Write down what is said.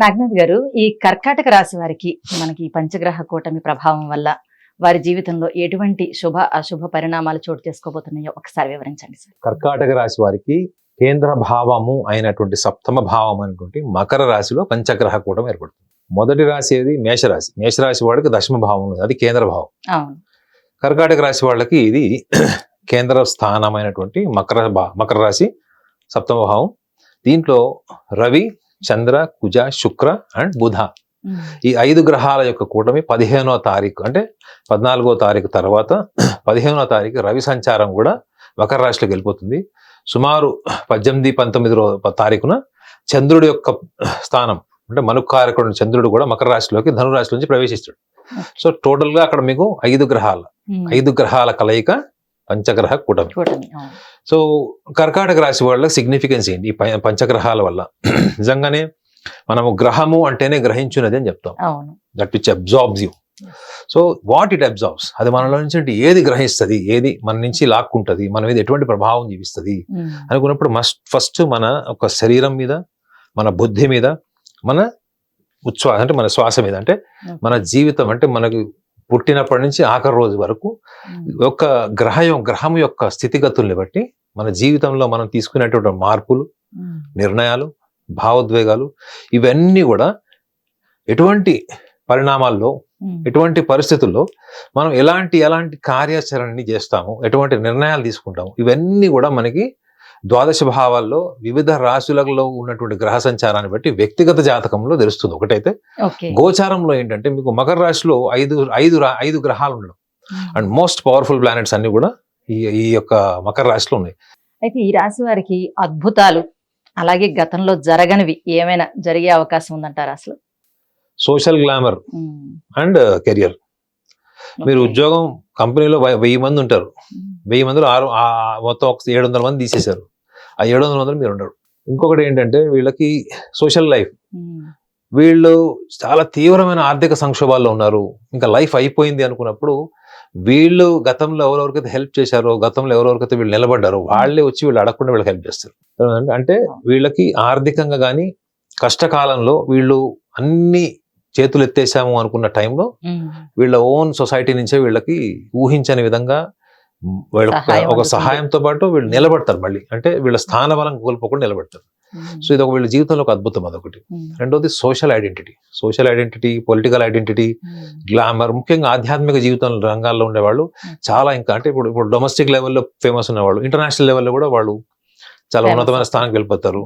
నాగనాథ్ గారు ఈ కర్కాటక రాశి వారికి మనకి పంచగ్రహ కూటమి ప్రభావం వల్ల వారి జీవితంలో ఎటువంటి శుభ అశుభ పరిణామాలు చోటు చేసుకోబోతున్నాయో ఒకసారి వివరించండి సార్. కర్కాటక రాశి వారికి కేంద్ర భావము అయినటువంటి సప్తమ భావం అయినటువంటి మకర రాశిలో పంచగ్రహ కూటం ఏర్పడుతుంది. మొదటి రాశి ఏది? మేషరాశి. మేషరాశి వాడికి దశమ భావం అది కేంద్ర భావం. కర్కాటక రాశి వాళ్ళకి ఇది కేంద్ర స్థానమైనటువంటి మకర భా- మకర రాశి సప్తమ భావం. దీంట్లో రవి చంద్ర కుజ శుక్ర అండ్ బుధ. ఈ ఐదు గ్రహాల యొక్క కూటమి పదిహేనో తారీఖు అంటే పద్నాలుగో తారీఖు తర్వాత పదిహేనో తారీఖు రవి సంచారం కూడా మకర రాశిలోకి వెళ్ళిపోతుంది సుమారు పద్దెనిమిది పంతొమ్మిది రో తారీఖున చంద్రుడి యొక్క స్థానం అంటే మనుకారకుడు చంద్రుడు కూడా మకర రాశిలోకి ధనురాశి నుంచి ప్రవేశిస్తాడు సో టోటల్గా అక్కడ మీకు ఐదు గ్రహాలు. ఐదు గ్రహాల కలయిక పంచగ్రహ కూటమి. సో కర్కాటక రాశి వాళ్ళ సిగ్నిఫికెన్స్ ఏంటి? ఈ పంచగ్రహాల వల్ల. నిజంగానే మనము గ్రహము అంటేనే గ్రహించున్నది అని చెప్తాం. That which absorbs you so what it absorbs అది మనలో నుంచి అంటే ఏది గ్రహిస్తుంది? ఏది మన నుంచి లాక్కుంటది? మన మీద ఎటువంటి ప్రభావం చూపిస్తుంది? ఉమ్. అనుకున్నప్పుడు మస్ట్ ఫస్ట్ మన ఒక శరీరం మీద మన బుద్ధి మీద మన ఉచ్ఛ్వాస అంటే మన శ్వాస మీద అంటే మన జీవితం అంటే మనకు పుట్టినప్పటి నుంచి ఆఖరి రోజు వరకు. యొక్క గ్రహం గ్రహం యొక్క స్థితిగతుల్ని బట్టి మన జీవితంలో మనం తీసుకునేటువంటి మార్పులు. నిర్ణయాలు భావోద్వేగాలు ఇవన్నీ కూడా ఎటువంటి పరిణామాల్లో. ఎటువంటి పరిస్థితుల్లో మనం ఎలాంటి ఎలాంటి కార్యాచరణని చేస్తాము ఎటువంటి నిర్ణయాలు తీసుకుంటాము ఇవన్నీ కూడా మనకి ద్వాదశ భావాల్లో వివిధ రాశులలో ఉన్నటువంటి గ్రహ సంచారాన్ని బట్టి వ్యక్తిగత జాతకంలో తెలుస్తుంది ఒకటైతే గోచారంలో ఏంటంటే మీకు మకర రాశిలో ఐదు ఐదు ఐదు గ్రహాలు ఉండడం. అండ్ మోస్ట్ పవర్ఫుల్ ప్లానెట్స్ అన్ని కూడా ఈ ఈ యొక్క మకర రాశిలో ఉన్నాయి అయితే ఈ రాశి వారికి అద్భుతాలు అలాగే గతంలో జరగనివి ఏమైనా జరిగే అవకాశం ఉందంటారా అసలు సోషల్ గ్లామర్. అండ్ కెరియర్ మీరు. ఉద్యోగం కంపెనీలో వెయ్యి మంది ఉంటారు. వెయ్యి మందిలో ఆరు మొత్తం ఒక ఏడు వందల మంది తీసేశారు. ఆ ఏడు వందల మంది మీరు ఉండరు. ఇంకొకటి ఏంటంటే వీళ్ళకి సోషల్ లైఫ్. వీళ్ళు చాలా తీవ్రమైన ఆర్థిక సంక్షోభాల్లో ఉన్నారు. ఇంకా లైఫ్ అయిపోయింది అనుకున్నప్పుడు వీళ్ళు గతంలో ఎవరెవరికైతే హెల్ప్ చేశారో గతంలో ఎవరెవరికైతే వీళ్ళు నిలబడ్డారో వాళ్ళే వచ్చి వీళ్ళు అడగకుండా వీళ్ళకి హెల్ప్ చేస్తారు. అంటే వీళ్ళకి ఆర్థికంగా కానీ కష్టకాలంలో వీళ్ళు అన్ని చేతులు ఎత్తేసాము అనుకున్న టైంలో. వీళ్ళ ఓన్ సొసైటీ నుంచే వీళ్ళకి ఊహించని విధంగా వీళ్ళ ఒక-. సహాయంతో పాటు వీళ్ళు నిలబడతారు మళ్ళీ అంటే వీళ్ళ స్థానబలం కోల్పోకుండా నిలబడతారు. సో ఇది ఒక వీళ్ళ జీవితంలో ఒక అద్భుతం అదొకటి. రెండోది social identity social identity political identity. Glamour ముఖ్యంగా ఆధ్యాత్మిక జీవితం రంగాల్లో ఉండేవాళ్ళు చాలా ఇంకా అంటే ఇప్పుడు ఇప్పుడు డొమెస్టిక్ లెవెల్లో ఫేమస్ ఉన్నవాళ్ళు ఇంటర్నేషనల్ లెవెల్లో కూడా వాళ్ళు చాలా ఉన్నతమైన. స్థానానికి వెళ్ళిపోతారు